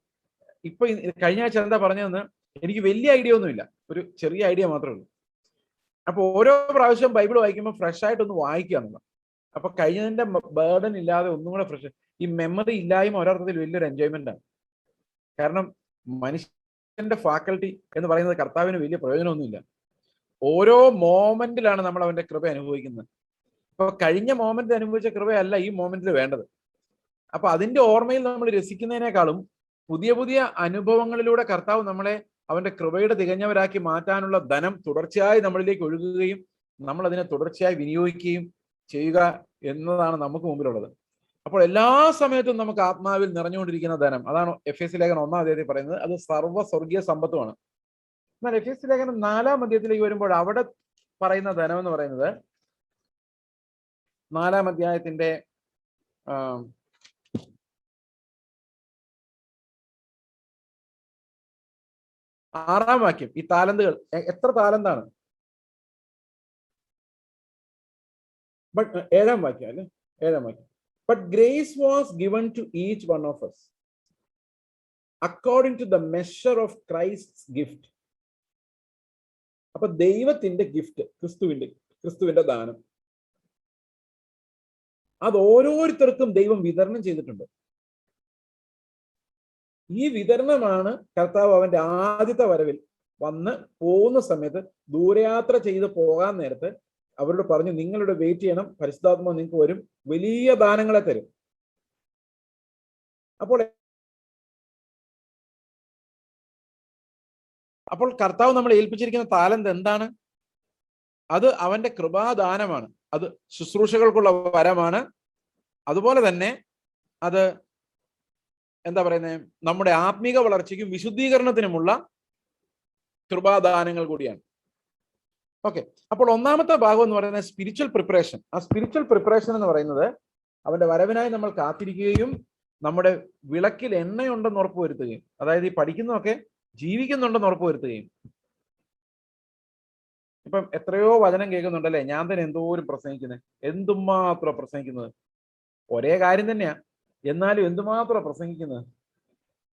ഇപ്പൊ കഴിഞ്ഞ ആഴ്ച എന്താ പറഞ്ഞതെന്ന് എനിക്ക് വലിയ ഐഡിയ ഒന്നുമില്ല ഒരു ചെറിയ ഐഡിയ മാത്രമേ ഉള്ളൂ. അപ്പൊ ഓരോ പ്രാവശ്യം ബൈബിൾ വായിക്കുമ്പോൾ ഫ്രഷ് ആയിട്ട് ഒന്ന് വായിക്കുക എന്നുള്ളത്. അപ്പൊ കഴിഞ്ഞതിന്റെ ബേർഡൻ ഇല്ലാതെ ഒന്നും കൂടെ ഫ്രഷ് ഈ മെമ്മറി ഇല്ലായ്മ ഒരർത്ഥത്തിൽ വലിയൊരു എൻജോയ്മെന്റ് ആണ്. കാരണം മനുഷ്യന്റെ ഫാക്കൽറ്റി എന്ന് പറയുന്നത് കർത്താവിന് വലിയ പ്രയോജനമൊന്നുമില്ല ഓരോ മോമെന്റിലാണ് നമ്മൾ അവന്റെ കൃപ അനുഭവിക്കുന്നത്. അപ്പൊ കഴിഞ്ഞ മോമെന്റിൽ അനുഭവിച്ച കൃപയല്ല ഈ മോമെന്റിൽ വേണ്ടത്. അപ്പൊ അതിന്റെ ഓർമ്മയിൽ നമ്മൾ രസിക്കുന്നതിനേക്കാളും പുതിയ പുതിയ അനുഭവങ്ങളിലൂടെ കർത്താവ് നമ്മളെ അവന്റെ കൃപയുടെ തികഞ്ഞവരാക്കി മാറ്റാനുള്ള ധനം തുടർച്ചയായി നമ്മളിലേക്ക് ഒഴുകുകയും നമ്മൾ അതിനെ തുടർച്ചയായി വിനിയോഗിക്കുകയും ചെയ്യുക എന്നതാണ് നമുക്ക് മുമ്പിലുള്ളത്. അപ്പോൾ എല്ലാ സമയത്തും നമുക്ക് ആത്മാവിൽ നിറഞ്ഞുകൊണ്ടിരിക്കുന്ന ധനം. അതാണ് എഫ് എസ് ലേഖനം ഒന്നാം അദ്ദേഹത്തിൽ പറയുന്നത്. അത് സർവ സ്വർഗീയ സമ്പത്തുമാണ്. എന്നാൽ എഫ് എസ് ലേഖനം നാലാം അധ്യായത്തിലേക്ക് വരുമ്പോൾ അവിടെ പറയുന്ന ധനം എന്ന് പറയുന്നത് നാലാം അധ്യായത്തിന്റെ ആറാം വാക്യം. ഈ താലന്തുകൾ. എത്ര താലന്താണ്? ഏഴാം വാക്യം അല്ലെ? ഏഴാം വാക്യം. But grace was given to each one of us according to the measure of Christ gift അപ്പൊ ദൈവത്തിന്റെ ഗിഫ്റ്റ് ക്രിസ്തുവിന്റെ ക്രിസ്തുവിന്റെ ദാനം. അത് ഓരോരുത്തർക്കും ദൈവം വിതരണം ചെയ്തിട്ടുണ്ട്. ഈ വിതരണമാണ് കർത്താവ് അവന്റെ ആദ്യത്തെ വരവിൽ വന്ന് പോകുന്ന സമയത്ത് ദൂരയാത്ര ചെയ്ത് പോകാൻ നേരത്ത് അവരോട് പറഞ്ഞു നിങ്ങളുടെ വെയിറ്റ് ചെയ്യണം. പരിശുദ്ധാത്മ നിങ്ങൾക്ക് വരും. വലിയ ദാനങ്ങളെ തരും. അപ്പോൾ അപ്പോൾ കർത്താവ് നമ്മൾ ഏൽപ്പിച്ചിരിക്കുന്ന താലന്ത് എന്താണ്? അത് അവന്റെ കൃപാദാനമാണ്. അത് ശുശ്രൂഷകൾക്കുള്ള വരമാണ്. അതുപോലെ തന്നെ അത് എന്താ പറയുന്നത് നമ്മുടെ ആത്മീക വളർച്ചയ്ക്കും വിശുദ്ധീകരണത്തിനുമുള്ള കൃപാദാനങ്ങൾ കൂടിയാണ്. ഓക്കെ. അപ്പോൾ ഒന്നാമത്തെ ഭാഗം എന്ന് പറയുന്നത് സ്പിരിച്വൽ പ്രിപ്പറേഷൻ ആ സ്പിരിച്വൽ പ്രിപ്പറേഷൻ എന്ന് പറയുന്നത് അവന്റെ വരവിനായി നമ്മൾ കാത്തിരിക്കുകയും നമ്മുടെ വിളക്കിൽ എണ്ണയുണ്ടെന്ന് ഉറപ്പുവരുത്തുകയും അതായത് ഈ പഠിക്കുന്നതൊക്കെ ജീവിക്കുന്നുണ്ടെന്ന് ഉറപ്പുവരുത്തുകയും ഇപ്പം എത്രയോ വചനം കേൾക്കുന്നുണ്ടല്ലേ? ഞാൻ തന്നെ എന്തോരം പ്രസംഗിക്കുന്നത് എന്തുമാത്രം പ്രസംഗിക്കുന്നത്? ഒരേ കാര്യം തന്നെയാ. എന്നാലും എന്തുമാത്രം പ്രസംഗിക്കുന്നത്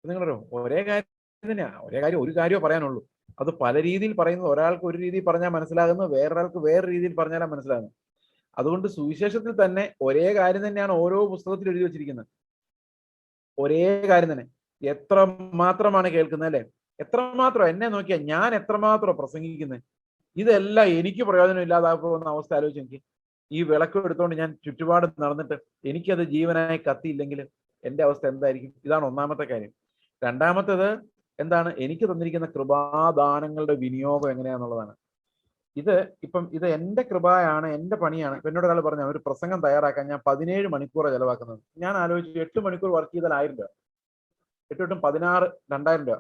നിങ്ങളോ ഒരേ കാര്യം തന്നെയാ. ഒരേ കാര്യം ഒരു കാര്യമോ പറയാനുള്ളൂ. അത് പല രീതിയിൽ പറയുന്നത് ഒരാൾക്ക് ഒരു രീതിയിൽ പറഞ്ഞാൽ മനസ്സിലാകുന്നു വേറൊരാൾക്ക് വേറെ രീതിയിൽ പറഞ്ഞാലാ മനസ്സിലാകുന്നു അതുകൊണ്ട് സുവിശേഷത്തിൽ തന്നെ ഒരേ കാര്യം തന്നെയാണ് ഓരോ പുസ്തകത്തിൽ എഴുതി വെച്ചിരിക്കുന്നത്. ഒരേ കാര്യം തന്നെ. എത്ര മാത്രമാണ് കേൾക്കുന്നത് അല്ലെ? എത്രമാത്രം എന്നെ നോക്കിയാൽ ഞാൻ എത്രമാത്രം പ്രസംഗിക്കുന്നത് ഇതെല്ലാം എനിക്ക് പ്രയോജനം ഇല്ലാതാക്കുന്ന അവസ്ഥ ആലോചിച്ച് ഈ വിളക്ക് എടുത്തുകൊണ്ട് ഞാൻ ചുറ്റുപാട് നടന്നിട്ട് എനിക്കത് ജീവനായി കത്തിയില്ലെങ്കിൽ എന്റെ അവസ്ഥ എന്തായിരിക്കും? ഇതാണ് ഒന്നാമത്തെ കാര്യം. രണ്ടാമത്തേത് എന്താണ്? എനിക്ക് തന്നിരിക്കുന്ന കൃപാദാനങ്ങളുടെ വിനിയോഗം എങ്ങനെയാന്നുള്ളതാണ്. ഇത് ഇപ്പം ഇത് എന്റെ കൃപയാണ് എന്റെ പണിയാണ്. ഇപ്പം എന്നോട് ഒരാൾ പറഞ്ഞു ഒരു പ്രസംഗം തയ്യാറാക്കാൻ ഞാൻ പതിനേഴ് മണിക്കൂർ ചിലവാക്കുന്നത്. ഞാൻ ആലോചിച്ചു എട്ട് മണിക്കൂർ വർക്ക് ചെയ്താൽ ആയിരം രൂപ. എട്ട് എട്ടും പതിനാറ് രണ്ടായിരം രൂപ.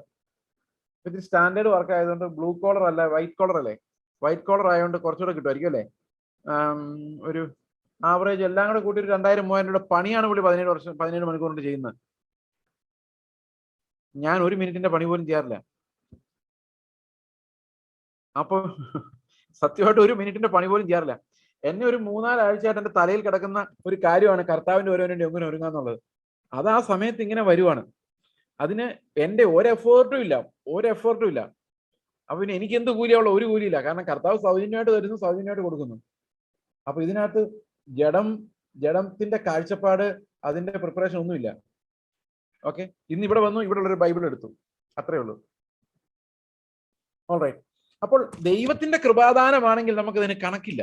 ഇത് സ്റ്റാൻഡേർഡ് വർക്ക് ആയതുകൊണ്ട് ബ്ലൂ കോളർ അല്ല വൈറ്റ് കോളർ അല്ലേ? വൈറ്റ് കോളർ ആയതുകൊണ്ട് കുറച്ചുകൂടെ കിട്ടുമായിരിക്കും അല്ലേ? ഒരു ആവറേജ് എല്ലാം കൂടെ കൂട്ടി ഒരു രണ്ടായിരം മൂവായിരം രൂപ പണിയാണ് പുള്ളി പതിനേഴ് വർഷം പതിനേഴ് മണിക്കൂർ കൊണ്ട് ചെയ്യുന്നത്. ഞാൻ ഒരു മിനിറ്റിന്റെ പണി പോലും ചെയ്യാറില്ല. അപ്പൊ സത്യമായിട്ട് ഒരു മിനിറ്റിന്റെ പണി പോലും ചെയ്യാറില്ല. എന്നെ ഒരു മൂന്നാലാഴ്ചയായിട്ട് എന്റെ തലയിൽ കിടക്കുന്ന ഒരു കാര്യമാണ് കർത്താവിന്റെ ഓരോ വേണ്ടി എങ്ങനെ ഒരുങ്ങാന്നുള്ളത് അത് ആ സമയത്ത് ഇങ്ങനെ വരുവാണ്. അതിന് എന്റെ ഒരു എഫേർട്ടും ഇല്ല ഒരു എഫേർട്ടും ഇല്ല. അപ്പൊ പിന്നെ എനിക്ക് എന്ത് കൂലിയുള്ള ഒരു കൂലിയില്ല. കാരണം കർത്താവ് സൗജന്യമായിട്ട് തരുന്നു സൗജന്യമായിട്ട് കൊടുക്കുന്നു. അപ്പൊ ഇതിനകത്ത് ജഡം ജഡത്തിന്റെ കാഴ്ചപ്പാട് അതിന്റെ പ്രിപ്പറേഷൻ ഒന്നുമില്ല. ഓക്കെ ഇന്ന് ഇവിടെ വന്നു ഇവിടെ ഉള്ളൊരു ബൈബിൾ എടുത്തു. അത്രേ ഉള്ളൂ. ഓൾറൈറ്റ് അപ്പോൾ ദൈവത്തിന്റെ കൃപാദാനമാണെങ്കിൽ നമുക്ക് ഇതിന് കണക്കില്ല.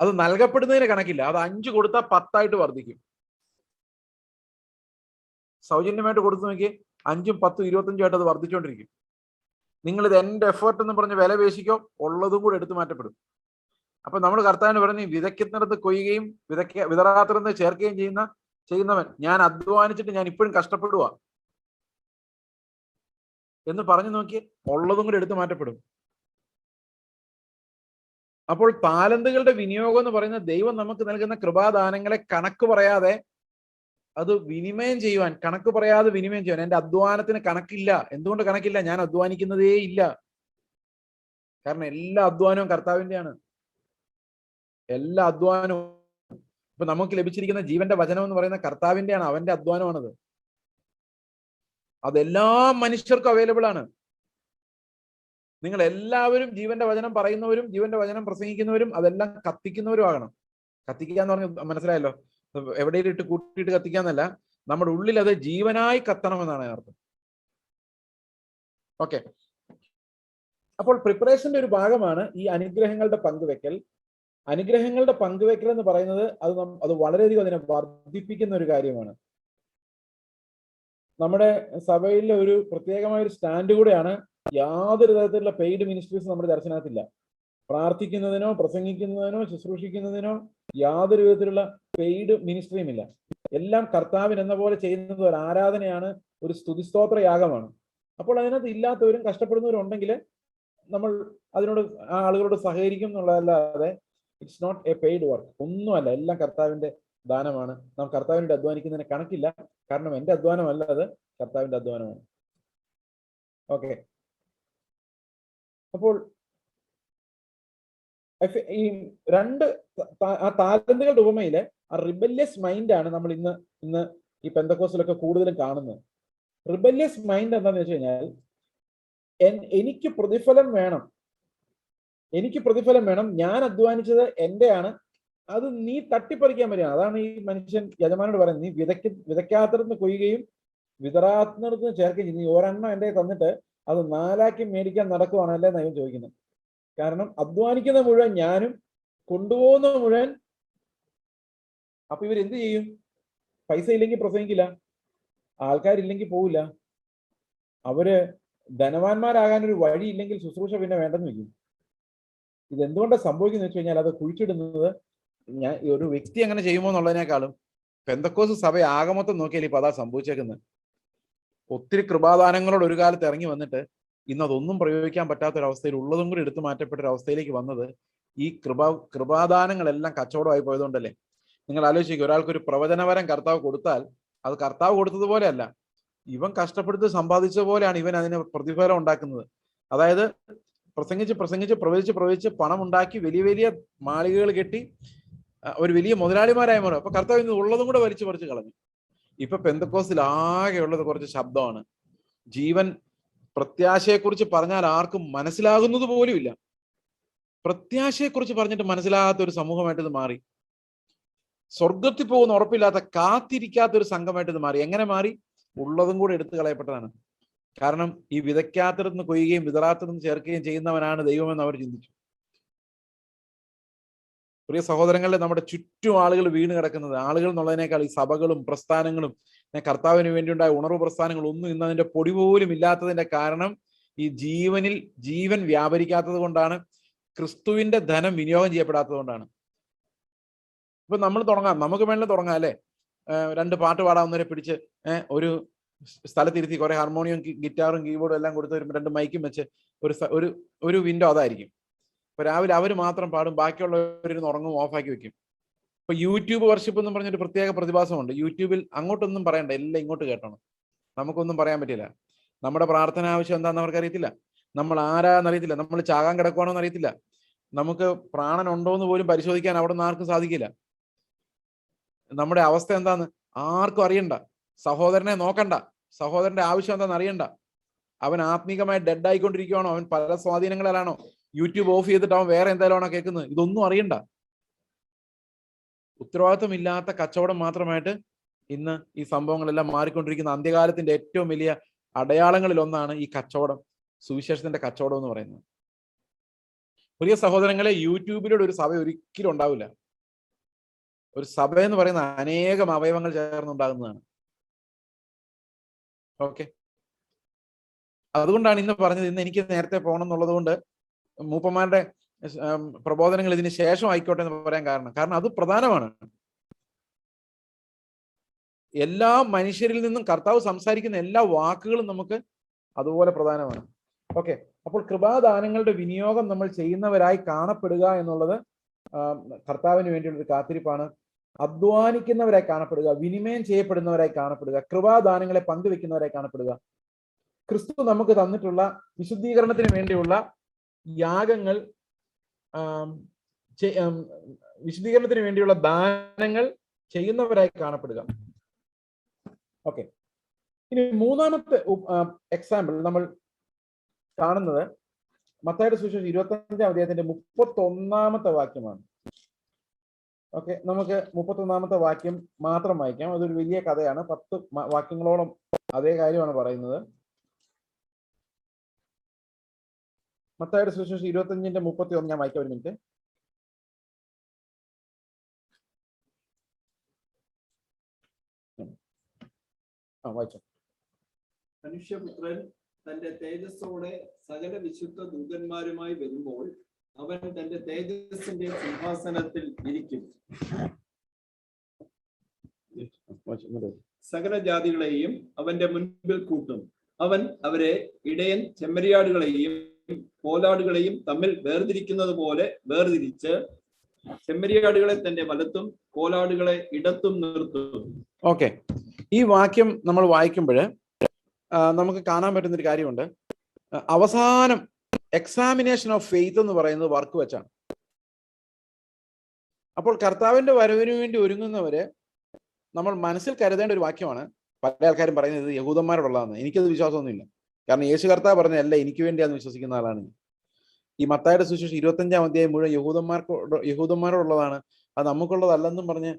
അത് നൽകപ്പെടുന്നതിന് കണക്കില്ല. അത് അഞ്ച് കൊടുത്താൽ പത്തായിട്ട് വർദ്ധിക്കും. സൗജന്യമായിട്ട് കൊടുത്തു നോക്കി അഞ്ചും പത്തും ഇരുപത്തഞ്ചും ആയിട്ട് അത് വർദ്ധിച്ചുകൊണ്ടിരിക്കും നിങ്ങൾ ഇത് എന്റെ എഫേർട്ട് എന്ന് പറഞ്ഞ് വില പേശിക്കോ ഉള്ളതും കൂടെ എടുത്തു മാറ്റപ്പെടും. അപ്പൊ നമ്മൾ കർത്താവിന് പറഞ്ഞു വിതയ്ക്കുന്നിടത്ത് കൊയ്യുകയും വിതയ്ക്ക വിതറാത്തിടത്ത് ചേർക്കുകയും ചെയ്യുന്ന ചെയ്യുന്നവൻ. ഞാൻ അധ്വാനിച്ചിട്ട് ഞാൻ ഇപ്പോഴും കഷ്ടപ്പെടുക എന്ന് പറഞ്ഞു നോക്കി ഉള്ളതും കൂടി എടുത്തു മാറ്റപ്പെടും. അപ്പോൾ താലന്തുകളുടെ വിനിയോഗം എന്ന് പറയുന്ന ദൈവം നമുക്ക് നൽകുന്ന കൃപാദാനങ്ങളെ കണക്ക് പറയാതെ അത് വിനിമയം ചെയ്യുവാൻ കണക്ക് പറയാതെ വിനിമയം ചെയ്യുവാൻ. എന്റെ അധ്വാനത്തിന് കണക്കില്ല. എന്തുകൊണ്ട് കണക്കില്ല? ഞാൻ അധ്വാനിക്കുന്നതേ ഇല്ല കാരണം എല്ലാ അധ്വാനവും കർത്താവിന്റെയാണ് എല്ലാ അധ്വാനവും. ഇപ്പൊ നമുക്ക് ലഭിച്ചിരിക്കുന്ന ജീവന്റെ വചനം എന്ന് പറയുന്ന കർത്താവിന്റെയാണ് അവന്റെ അധ്വാനമാണത്. അതെല്ലാ മനുഷ്യർക്കും അവൈലബിൾ ആണ്. നിങ്ങൾ എല്ലാവരും ജീവന്റെ വചനം പറയുന്നവരും ജീവന്റെ വചനം പ്രസംഗിക്കുന്നവരും അതെല്ലാം കത്തിക്കുന്നവരും ആകണം. കത്തിക്കുക എന്ന് പറഞ്ഞ് മനസ്സിലായല്ലോ? എവിടെയും ഇട്ട് കൂട്ടിയിട്ട് കത്തിക്കാന്നല്ല. നമ്മുടെ ഉള്ളിൽ അത് ജീവനായി കത്തണമെന്നാണ് അർത്ഥം. ഓക്കെ. അപ്പോൾ പ്രിപ്പറേഷന്റെ ഒരു ഭാഗമാണ് ഈ അനുഗ്രഹങ്ങളുടെ പങ്കുവെക്കൽ. അനുഗ്രഹങ്ങളുടെ പങ്കുവെക്കൽ എന്ന് പറയുന്നത് അത് അത് വളരെയധികം അതിനെ വർദ്ധിപ്പിക്കുന്ന ഒരു കാര്യമാണ്. നമ്മുടെ സഭയിലെ ഒരു പ്രത്യേകമായ ഒരു സ്റ്റാൻഡ് കൂടെയാണ് യാതൊരു തരത്തിലുള്ള പെയ്ഡ് മിനിസ്ട്രീസ് നമ്മുടെ ദർശനത്തില്ല. പ്രാർത്ഥിക്കുന്നതിനോ പ്രസംഗിക്കുന്നതിനോ ശുശ്രൂഷിക്കുന്നതിനോ യാതൊരു വിധത്തിലുള്ള പെയ്ഡ് മിനിസ്ട്രിയും ഇല്ല. എല്ലാം കർത്താവിൻ എന്ന പോലെ ചെയ്യുന്നത് ഒരു ആരാധനയാണ് ഒരു സ്തുതിസ്തോത്ര യാഗമാണ്. അപ്പോൾ അതിനകത്ത് ഇല്ലാത്തവരും കഷ്ടപ്പെടുന്നവരും ഉണ്ടെങ്കിൽ നമ്മൾ അതിനോട് ആ ആളുകളോട് സഹകരിക്കും എന്നുള്ളതല്ലാതെ it's not a paid work ഒന്നുമല്ല എല്ലാം കർത്താവിന്റെ ദാനമാണ്. നാം കർത്താവിന്റെ അധ്വാനിക്കുന്നതിന് കണക്കില്ല. കാരണം എന്റെ അധ്വാനമല്ല അത് കർത്താവിന്റെ അധ്വാനമാണ്. ഓക്കെ അപ്പോൾ ഈ രണ്ട് ആ താലന്തുകളുടെ ഉപമയിൽ ആ റിബല്യസ് മൈൻഡ് ആണ് നമ്മൾ ഇന്ന് ഇന്ന് ഈ പെന്തക്കോസിലൊക്കെ കൂടുതലും കാണുന്നത്. റിബല്യസ് മൈൻഡ് എന്താന്ന് വെച്ച് കഴിഞ്ഞാൽ എനിക്ക് പ്രതിഫലം വേണം. എനിക്ക് പ്രതിഫലം വേണം. ഞാൻ അധ്വാനിച്ചത് എന്റെയാണ്. അത് നീ തട്ടിപ്പറിക്കാൻ വരികയാണ് അതാണ് ഈ മനുഷ്യൻ യജമാനോട് പറയുന്നത്. നീ വിതയ്ക്ക വിതയ്ക്കാത്തടത്ത് കൊയ്യുകയും വിതറാത്തടത്ത് ചേർക്കുകയും ചെയ്യും. നീ ഒരെണ്ണം എന്റെ തന്നിട്ട് അത് നാലാക്കി മേടിക്കാൻ നടക്കുവാണല്ലേ നയം ചോദിക്കുന്നത്. കാരണം അധ്വാനിക്കുന്ന മുഴുവൻ ഞാനും കൊണ്ടുപോകുന്ന മുഴുവൻ അപ്പൊ ഇവർ എന്ത് ചെയ്യും? പൈസ ഇല്ലെങ്കിൽ പ്രസംഗിക്കില്ല. ആൾക്കാരില്ലെങ്കിൽ പോവില്ല. അവർ ധനവാന്മാരാകാൻ ഒരു വഴിയില്ലെങ്കിൽ ശുശ്രൂഷ പിന്നെ വേണ്ടെന്ന് വെക്കും ഇതെന്തുകൊണ്ടാണ് സംഭവിക്കുന്നത് വെച്ച് കഴിഞ്ഞാൽ അത് കുഴിച്ചിടുന്നത് ഞാൻ ഒരു വ്യക്തി അങ്ങനെ ചെയ്യുമോ എന്നുള്ളതിനേക്കാളും പെന്തക്കോസ് സഭ ആകമൊത്തം നോക്കിയാൽ ഇപ്പൊ അതാ സംഭവിച്ചേക്കുന്നത് ഒത്തിരി കൃപാദാനങ്ങളോട് ഒരു കാലത്ത് ഇറങ്ങി വന്നിട്ട് ഇന്ന് അതൊന്നും പ്രയോഗിക്കാൻ പറ്റാത്ത ഒരു അവസ്ഥയിൽ ഉള്ളതും കൂടി എടുത്തു മാറ്റപ്പെട്ട ഒരു അവസ്ഥയിലേക്ക് വന്നത് ഈ കൃപാ കൃപാദാനങ്ങളെല്ലാം കച്ചവടമായി പോയതുകൊണ്ടല്ലേ? നിങ്ങൾ ആലോചിക്കുക ഒരാൾക്ക് ഒരു കർത്താവ് കൊടുത്താൽ അത് കർത്താവ് കൊടുത്തതുപോലെയല്ല. ഇവൻ കഷ്ടപ്പെടുത്ത് സമ്പാദിച്ച പോലെയാണ് ഇവൻ അതിന് പ്രതിഫലം ഉണ്ടാക്കുന്നത്. അതായത് പ്രസംഗിച്ച് പ്രസംഗിച്ച് പ്രവചിച്ച് പ്രവചിച്ച് പണം ഉണ്ടാക്കി വലിയ വലിയ മാളികകൾ കെട്ടി ഒരു വലിയ മുതലാളിമാരായി മാറും അപ്പൊ കർത്താവ് ഇന്ന് ഉള്ളതും കൂടെ വലിച്ചു പറിച്ച് കളഞ്ഞു. ഇപ്പൊ പെന്തക്കോസിൽ ആകെ ഉള്ളത് കുറച്ച് ശബ്ദമാണ്. ജീവൻ പ്രത്യാശയെക്കുറിച്ച് പറഞ്ഞാൽ ആർക്കും മനസ്സിലാകുന്നത് പോലും ഇല്ല. പ്രത്യാശയെക്കുറിച്ച് പറഞ്ഞിട്ട് മനസ്സിലാകാത്ത ഒരു സമൂഹമായിട്ട് ഇത് മാറി. സ്വർഗത്തിൽ പോകുന്ന ഉറപ്പില്ലാത്ത കാത്തിരിക്കാത്ത ഒരു സംഘമായിട്ട് ഇത് മാറി. എങ്ങനെ മാറി? ഉള്ളതും കൂടെ എടുത്തു കളയപ്പെട്ടതാണ്. കാരണം ഈ വിതയ്ക്കാത്തിടന്ന് കൊയ്യുകയും വിതറാത്തിടന്ന് ചേർക്കുകയും ചെയ്യുന്നവനാണ് ദൈവമെന്ന് അവർ ചിന്തിച്ചു. പ്രിയ സഹോദരങ്ങളെ നമ്മുടെ ചുറ്റും ആളുകൾ വീണ് കിടക്കുന്നത്. ആളുകൾ എന്നുള്ളതിനേക്കാൾ ഈ സഭകളും പ്രസ്ഥാനങ്ങളും കർത്താവിന് വേണ്ടിയുണ്ടായ ഉണർവ് പ്രസ്ഥാനങ്ങൾ ഒന്നും ഇന്ന് അതിന്റെ പൊടി പോലും ഇല്ലാത്തതിന്റെ കാരണം ഈ ജീവനിൽ ജീവൻ വ്യാപരിക്കാത്തത് കൊണ്ടാണ് ക്രിസ്തുവിന്റെ ധനം വിനിയോഗം ചെയ്യപ്പെടാത്തത് കൊണ്ടാണ്. ഇപ്പൊ നമ്മൾ തുടങ്ങാം. നമുക്ക് വേണ്ടി തുടങ്ങാം അല്ലെ? രണ്ട് പാട്ട് പാടാവുന്നവരെ പിടിച്ച് ഒരു സ്ഥലത്തിരുത്തി കുറെ ഹാർമോണിയം ഗിറ്റാറും കീബോർഡും എല്ലാം കൊടുത്ത് രണ്ട് മൈക്കും വെച്ച് ഒരു ഒരു ഒരു വിൻഡോ അതായിരിക്കും. അപ്പൊ രാവിലെ അവർ മാത്രം പാടും ബാക്കിയുള്ളവരിന്ന് ഉറങ്ങും ഓഫാക്കി വെക്കും. ഇപ്പൊ യൂട്യൂബ് വർഷിപ്പ് എന്ന് പറഞ്ഞൊരു പ്രത്യേക പ്രതിഭാസമുണ്ട്. യൂട്യൂബിൽ അങ്ങോട്ടൊന്നും പറയണ്ട എല്ലാം ഇങ്ങോട്ട് കേട്ടണം. നമുക്കൊന്നും പറയാൻ പറ്റില്ല. നമ്മുടെ പ്രാർത്ഥന ആവശ്യം എന്താണെന്ന് അവർക്ക് അറിയത്തില്ല. നമ്മൾ ആരാന്ന് അറിയത്തില്ല. നമ്മൾ ചാകാൻ കിടക്കുവാണോ എന്ന് അറിയത്തില്ല. നമുക്ക് പ്രാണൻ ഉണ്ടോ എന്ന് പോലും പരിശോധിക്കാൻ അവിടെ നിന്ന് ആർക്കും സാധിക്കില്ല. നമ്മുടെ അവസ്ഥ എന്താന്ന് ആർക്കും അറിയണ്ട. സഹോദരനെ നോക്കണ്ട. സഹോദരന്റെ ആവശ്യം എന്താണെന്ന് അറിയണ്ട. അവൻ ആത്മീകമായി ഡെഡ് ആയിക്കൊണ്ടിരിക്കുകയാണോ അവൻ പല സ്വാധീനങ്ങളിലാണോ? യൂട്യൂബ് ഓഫ് ചെയ്തിട്ട് അവൻ വേറെ എന്തായാലും ആണോ കേൾക്കുന്നത്? ഇതൊന്നും അറിയണ്ട. ഉത്തരവാദിത്വമില്ലാത്ത കച്ചവടം മാത്രമായിട്ട് ഇന്ന് ഈ സംഭവങ്ങളെല്ലാം മാറിക്കൊണ്ടിരിക്കുന്ന അന്ത്യകാലത്തിന്റെ ഏറ്റവും വലിയ അടയാളങ്ങളിൽ ഒന്നാണ് ഈ കച്ചവടം സുവിശേഷത്തിന്റെ കച്ചവടം എന്ന് പറയുന്നത്. പ്രിയ സഹോദരങ്ങളെ യൂട്യൂബിലൂടെ ഒരു സഭ ഒരിക്കലും ഉണ്ടാവില്ല. ഒരു സഭ എന്ന് പറയുന്ന അനേകം അവയവങ്ങൾ ചേർന്നുണ്ടാകുന്നതാണ്. ഓക്കെ അതുകൊണ്ടാണ് ഇന്ന് പറഞ്ഞത് ഇന്ന് എനിക്ക് നേരത്തെ പോകണം എന്നുള്ളത് കൊണ്ട് മൂപ്പന്മാരുടെ പ്രബോധനങ്ങൾ ഇതിന് ശേഷം ആയിക്കോട്ടെ എന്ന് പറയാൻ കാരണം. കാരണം അത് പ്രധാനമാണ്. എല്ലാ മനുഷ്യരിൽ നിന്നും കർത്താവ് സംസാരിക്കുന്ന എല്ലാ വാക്കുകളും നമുക്ക് അതുപോലെ പ്രധാനമാണ്. ഓക്കെ അപ്പോൾ കൃപാദാനങ്ങളുടെ വിനിയോഗം നമ്മൾ ചെയ്യുന്നവരായി കാണപ്പെടുക എന്നുള്ളത് കർത്താവിന് വേണ്ടിയുള്ള ഒരു കാത്തിരിപ്പാണ്. അധ്വാനിക്കുന്നവരായി കാണപ്പെടുക വിനിമയം ചെയ്യപ്പെടുന്നവരായി കാണപ്പെടുക കൃപാദാനങ്ങളെ പങ്കുവെക്കുന്നവരായി കാണപ്പെടുക. ക്രിസ്തു നമുക്ക് തന്നിട്ടുള്ള വിശുദ്ധീകരണത്തിന് വേണ്ടിയുള്ള യാഗങ്ങൾ വിശുദ്ധീകരണത്തിന് വേണ്ടിയുള്ള ദാനങ്ങൾ ചെയ്യുന്നവരായി കാണപ്പെടുക. ഓക്കെ. ഇനി മൂന്നാമത്തെ എക്സാമ്പിൾ നമ്മൾ കാണുന്നത് മത്തായുടെ സുവിശേഷം ഇരുപത്തി അഞ്ചാം അധ്യായത്തിന്റെ വാക്യമാണ്. ഓക്കെ നമുക്ക് മുപ്പത്തൊന്നാമത്തെ വാക്യം മാത്രം വായിക്കാം. അതൊരു വലിയ കഥയാണ്. പത്ത് വാക്യങ്ങളോളം അതേ കാര്യമാണ് പറയുന്നത്. മത്തായുടെ സുവിശേഷം ഇരുപത്തി അഞ്ചിന്റെ മുപ്പത്തി ഒന്ന് ഞാൻ വായിക്കാം ഒരു മിനിറ്റ്. ആ വായിച്ചോ. മനുഷ്യപുത്രൻ തന്റെ തേജസ്സോടെ സകല വിശുദ്ധ ദൂതന്മാരുമായി വരുമ്പോൾ അവൻ തന്റെ തേജസ്സിന്റെ സിംഹാസനത്തിൽ ഇരിക്കും. സകല ജാതികളെയും അവന്റെ മുൻപിൽ കൂട്ടും. അവൻ അവരെ ഇടയൻ ചെമ്മരിയാടുകളെയും കോലാടുകളെയും തമ്മിൽ വേർതിരിക്കുന്നത് പോലെ വേർതിരിച്ച് ചെമ്മരിയാടുകളെ തന്റെ വലത്തും കോലാടുകളെ ഇടത്തും നിർത്തും. ഓക്കെ ഈ വാക്യം നമ്മൾ വായിക്കുമ്പോൾ നമുക്ക് കാണാൻ പറ്റുന്ന ഒരു കാര്യമുണ്ട് അവസാനം എക്സാമിനേഷൻ ഓഫ് ഫെയ്ത്ത് എന്ന് പറയുന്നത് വർക്ക് വെച്ചാണ്. അപ്പോൾ കർത്താവിന്റെ വരവിന് വേണ്ടി ഒരുങ്ങുന്നവര് നമ്മൾ മനസ്സിൽ കരുതേണ്ട ഒരു വാക്യമാണ്. പല ആൾക്കാരും പറയുന്നത് യഹൂദന്മാരോടുള്ളതാണ്. എനിക്കത് വിശ്വാസമൊന്നുമില്ല. കാരണം യേശു കർത്താവ് പറഞ്ഞതല്ല എനിക്ക് വേണ്ടിയാന്ന് വിശ്വസിക്കുന്ന ആളാണ്. ഈ മത്തായുടെ സുശേഷം ഇരുപത്തഞ്ചാം അധ്യായം മുഴുവൻ യഹൂദന്മാർക്ക് യഹൂദന്മാരോടുള്ളതാണ്. അത് നമുക്കുള്ളതല്ലെന്നും പറഞ്ഞ്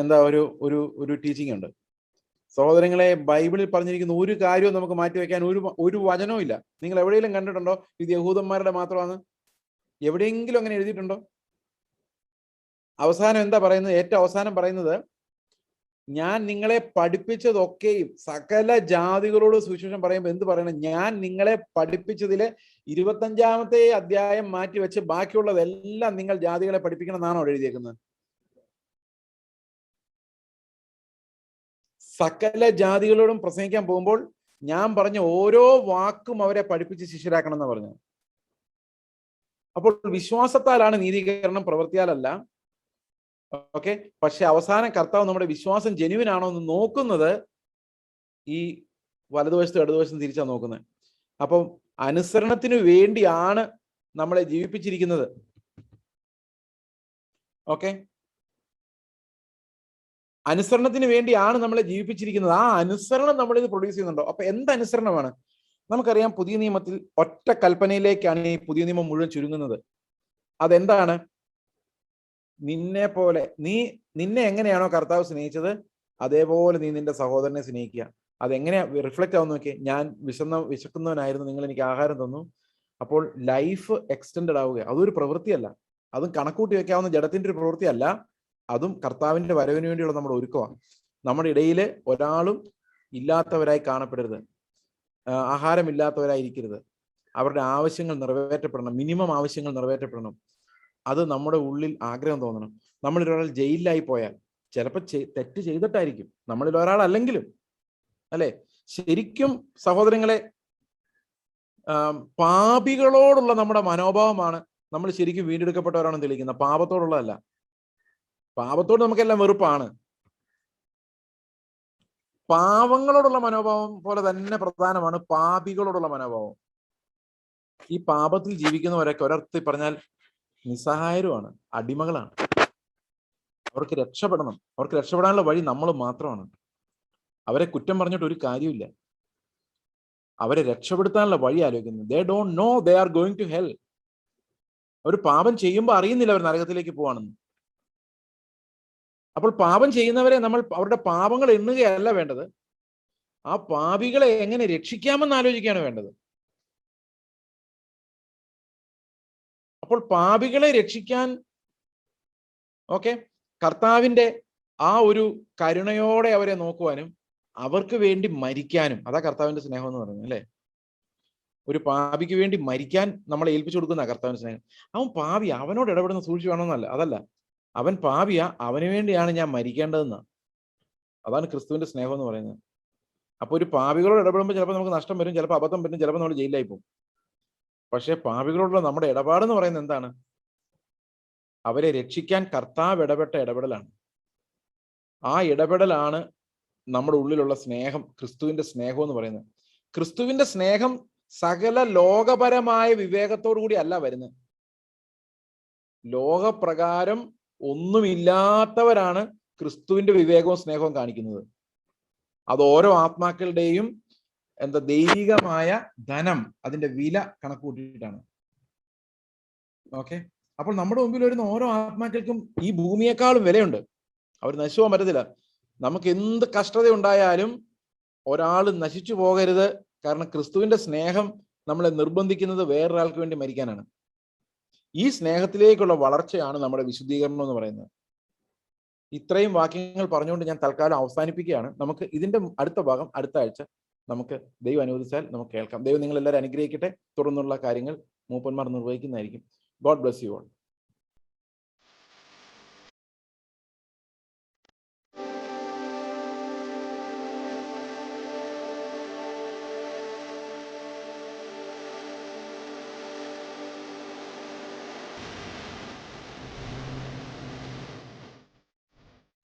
എന്താ ഒരു ഒരു ഒരു ടീച്ചിങ് ഉണ്ട്. സഹോദരങ്ങളെ ബൈബിളിൽ പറഞ്ഞിരിക്കുന്ന ഒരു കാര്യവും നമുക്ക് മാറ്റിവെക്കാൻ ഒരു ഒരു വചനവും ഇല്ല. നിങ്ങൾ എവിടെയെങ്കിലും കണ്ടിട്ടുണ്ടോ? ഇത് യഹൂദന്മാരുടെ മാത്രമാണ്. എവിടെയെങ്കിലും അങ്ങനെ എഴുതിയിട്ടുണ്ടോ? അവസാനം എന്താ പറയുന്നത്? ഏറ്റവും അവസാനം പറയുന്നത് ഞാൻ നിങ്ങളെ പഠിപ്പിച്ചതൊക്കെയും സകല ജാതികളോട് സുവിശേഷം പറയുമ്പോൾ എന്ത് പറയണം? ഞാൻ നിങ്ങളെ പഠിപ്പിച്ചതിലെ ഇരുപത്തഞ്ചാമത്തെ അധ്യായം മാറ്റി വെച്ച് ബാക്കിയുള്ളതെല്ലാം നിങ്ങൾ ജാതികളെ പഠിപ്പിക്കണം എന്നാണോ എഴുതിയേക്കുന്നത്? സകല ജാതികളോടും പ്രസംഗിക്കാൻ പോകുമ്പോൾ ഞാൻ പറഞ്ഞ ഓരോ വാക്കും അവരെ പഠിപ്പിച്ച് ശിഷ്യരാക്കണം എന്ന് പറഞ്ഞു അപ്പോൾ വിശ്വാസത്താലാണ് നീതീകരണം പ്രവൃത്തിയാലല്ല. ഓക്കെ? പക്ഷെ അവസാനം കർത്താവ് നമ്മുടെ വിശ്വാസം ജെനുവിൻ ആണോ എന്ന് നോക്കുന്നത് ഈ വലതുവശത്തും ഇടതുവശത്തും തിരിച്ചാ നോക്കുന്നത്. അപ്പം അനുസരണത്തിന് വേണ്ടിയാണ് നമ്മളെ ജീവിപ്പിച്ചിരിക്കുന്നത്. ഓക്കെ? അനുസരണത്തിന് വേണ്ടിയാണ് നമ്മളെ ജീവിപ്പിച്ചിരിക്കുന്നത്. ആ അനുസരണം നമ്മളിത് പ്രൊഡ്യൂസ് ചെയ്യുന്നുണ്ടോ? അപ്പൊ എന്ത് അനുസരണമാണ്? നമുക്കറിയാം പുതിയ നിയമത്തിൽ ഒറ്റ കൽപ്പനയിലേക്കാണ് ഈ പുതിയ നിയമം മുഴുവൻ ചുരുങ്ങുന്നത്. അതെന്താണ്? നിന്നെ പോലെ നീ നിന്നെ എങ്ങനെയാണോ കർത്താവ് സ്നേഹിച്ചത് അതേപോലെ നീ നിന്റെ സഹോദരനെ സ്നേഹിക്കുക. അതെങ്ങനെയാ? റിഫ്ലക്റ്റ് ആവുന്ന നോക്കി ഞാൻ വിശന്ന വിശക്കുന്നവനായിരുന്നു നിങ്ങൾ എനിക്ക് ആഹാരം തന്നു. അപ്പോൾ ലൈഫ് എക്സ്റ്റെൻഡ് ആവുക അതൊരു പ്രവൃത്തിയല്ല. അതും കണക്കൂട്ടി വെക്കാവുന്ന ജഡത്തിന്റെ ഒരു പ്രവൃത്തിയല്ല. അതും കർത്താവിന്റെ വരവിന് വേണ്ടിയുള്ള നമ്മുടെ ഒരുക്കമാണ്. നമ്മുടെ ഇടയിൽ ഒരാളും ഇല്ലാത്തവരായി കാണപ്പെടരുത്. ആഹാരമില്ലാത്തവരായിരിക്കരുത്. അവരുടെ ആവശ്യങ്ങൾ നിറവേറ്റപ്പെടണം. മിനിമം ആവശ്യങ്ങൾ നിറവേറ്റപ്പെടണം. അത് നമ്മുടെ ഉള്ളിൽ ആഗ്രഹം തോന്നണം. നമ്മളിൽ ഒരാൾ ജയിലിലായി പോയാൽ ചിലപ്പോൾ തെറ്റ് ചെയ്തിട്ടായിരിക്കും. നമ്മളിൽ ഒരാളല്ലെങ്കിലും. അല്ലെ? ശരിക്കും സഹോദരങ്ങളെ പാപികളോടുള്ള നമ്മുടെ മനോഭാവമാണ് നമ്മൾ ശരിക്കും വീണ്ടെടുക്കപ്പെട്ടവരാണെന്ന് തെളിയിക്കുന്നത്. പാപത്തോടുള്ളതല്ല. പാപത്തോട് നമുക്കെല്ലാം വെറുപ്പാണ്. പാവങ്ങളോടുള്ള മനോഭാവം പോലെ തന്നെ പ്രധാനമാണ് പാപികളോടുള്ള മനോഭാവം. ഈ പാപത്തിൽ ജീവിക്കുന്നവരൊക്കെ ഒരർത്ഥത്തിൽ പറഞ്ഞാൽ നിസ്സഹായരുമാണ് അടിമകളാണ്. അവർക്ക് രക്ഷപ്പെടണം. അവർക്ക് രക്ഷപ്പെടാനുള്ള വഴി നമ്മൾ മാത്രമാണ്. അവരെ കുറ്റം പറഞ്ഞിട്ട് ഒരു കാര്യമില്ല അവരെ രക്ഷപ്പെടുത്താനുള്ള വഴി ആലോചിക്കുന്നു. They don't know they are going to hell അവർ പാപം ചെയ്യുമ്പോൾ അറിയുന്നില്ല അവർ നരകത്തിലേക്ക് പോവാണെന്ന്. അപ്പോൾ പാപം ചെയ്യുന്നവരെ നമ്മൾ അവരുടെ പാപങ്ങൾ എണ്ണുകയല്ല വേണ്ടത്. ആ പാപികളെ എങ്ങനെ രക്ഷിക്കാമെന്ന് ആലോചിക്കുകയാണ് വേണ്ടത്. അപ്പോൾ പാപികളെ രക്ഷിക്കാൻ ഓക്കെ കർത്താവിന്റെ ആ ഒരു കരുണയോടെ അവരെ നോക്കുവാനും അവർക്ക് വേണ്ടി മരിക്കാനും അതാ കർത്താവിന്റെ സ്നേഹം എന്ന് പറയുന്നത് അല്ലേ? ഒരു പാപിക്ക് വേണ്ടി മരിക്കാൻ നമ്മളെ ഏൽപ്പിച്ചു കൊടുക്കുന്ന കർത്താവിന്റെ സ്നേഹം. അവൻ പാവി അവനോട് ഇടപെടുന്ന സൂക്ഷിച്ചു വേണമെന്നല്ല അതല്ല. അവൻ പാപിയ അവന് വേണ്ടിയാണ് ഞാൻ മരിക്കേണ്ടതെന്ന്. അതാണ് ക്രിസ്തുവിന്റെ സ്നേഹം എന്ന് പറയുന്നത്. അപ്പൊ ഒരു പാപികളോട് ഇടപെടുമ്പോൾ ചിലപ്പോൾ നമുക്ക് നഷ്ടം വരും ചിലപ്പോൾ അബദ്ധം വരും ചിലപ്പോൾ നമ്മൾ ജയിലിലായി പോകും. പക്ഷെ പാപികളോടുള്ള നമ്മുടെ ഇടപാട് എന്ന് പറയുന്നത് എന്താണ്? അവരെ രക്ഷിക്കാൻ കർത്താവ് ഇടപെട്ട ഇടപെടലാണ്. ആ ഇടപെടലാണ് നമ്മുടെ ഉള്ളിലുള്ള സ്നേഹം ക്രിസ്തുവിന്റെ സ്നേഹം എന്ന് പറയുന്നത്. ക്രിസ്തുവിന്റെ സ്നേഹം സകല ലോകപരമായ വിവേകത്തോടു കൂടി അല്ല വരുന്നത്. ലോകപ്രകാരം ഒന്നുമില്ലാത്തവരാണ് ക്രിസ്തുവിന്റെ വിവേകവും സ്നേഹവും കാണിക്കുന്നത്. അത് ഓരോ ആത്മാക്കളുടെയും എന്താ ദൈവികമായ ധനം അതിന്റെ വില കണക്കൂട്ടിയിട്ടാണ് ഓക്കെ? അപ്പോൾ നമ്മുടെ മുമ്പിൽ വരുന്ന ഓരോ ആത്മാക്കൾക്കും ഈ ഭൂമിയേക്കാളും വിലയുണ്ട്. അവർ നശിച്ചു പറ്റത്തില്ല. നമുക്ക് എന്ത് കഷ്ടത ഉണ്ടായാലും ഒരാൾ നശിച്ചു പോകരുത് കാരണം ക്രിസ്തുവിന്റെ സ്നേഹം നമ്മളെ നിർബന്ധിക്കുന്നത് വേറൊരാൾക്ക് വേണ്ടി മരിക്കാനാണ്. ഈ സ്നേഹത്തിലേക്കുള്ള വളർച്ചയാണ് നമ്മുടെ വിശുദ്ധീകരണം എന്ന് പറയുന്നത്. ഇത്രയും വാക്യങ്ങൾ പറഞ്ഞുകൊണ്ട് ഞാൻ തൽക്കാലം അവസാനിപ്പിക്കുകയാണ്. നമുക്ക് ഇതിന്റെ അടുത്ത ഭാഗം അടുത്ത ആഴ്ച നമുക്ക് ദൈവം അനുവദിച്ചാൽ നമുക്ക് കേൾക്കാം. ദൈവം നിങ്ങൾ എല്ലാവരും അനുഗ്രഹിക്കട്ടെ. തുടർന്നുള്ള കാര്യങ്ങൾ മൂപ്പന്മാർ നിർവഹിക്കുന്നതായിരിക്കും. God bless you all.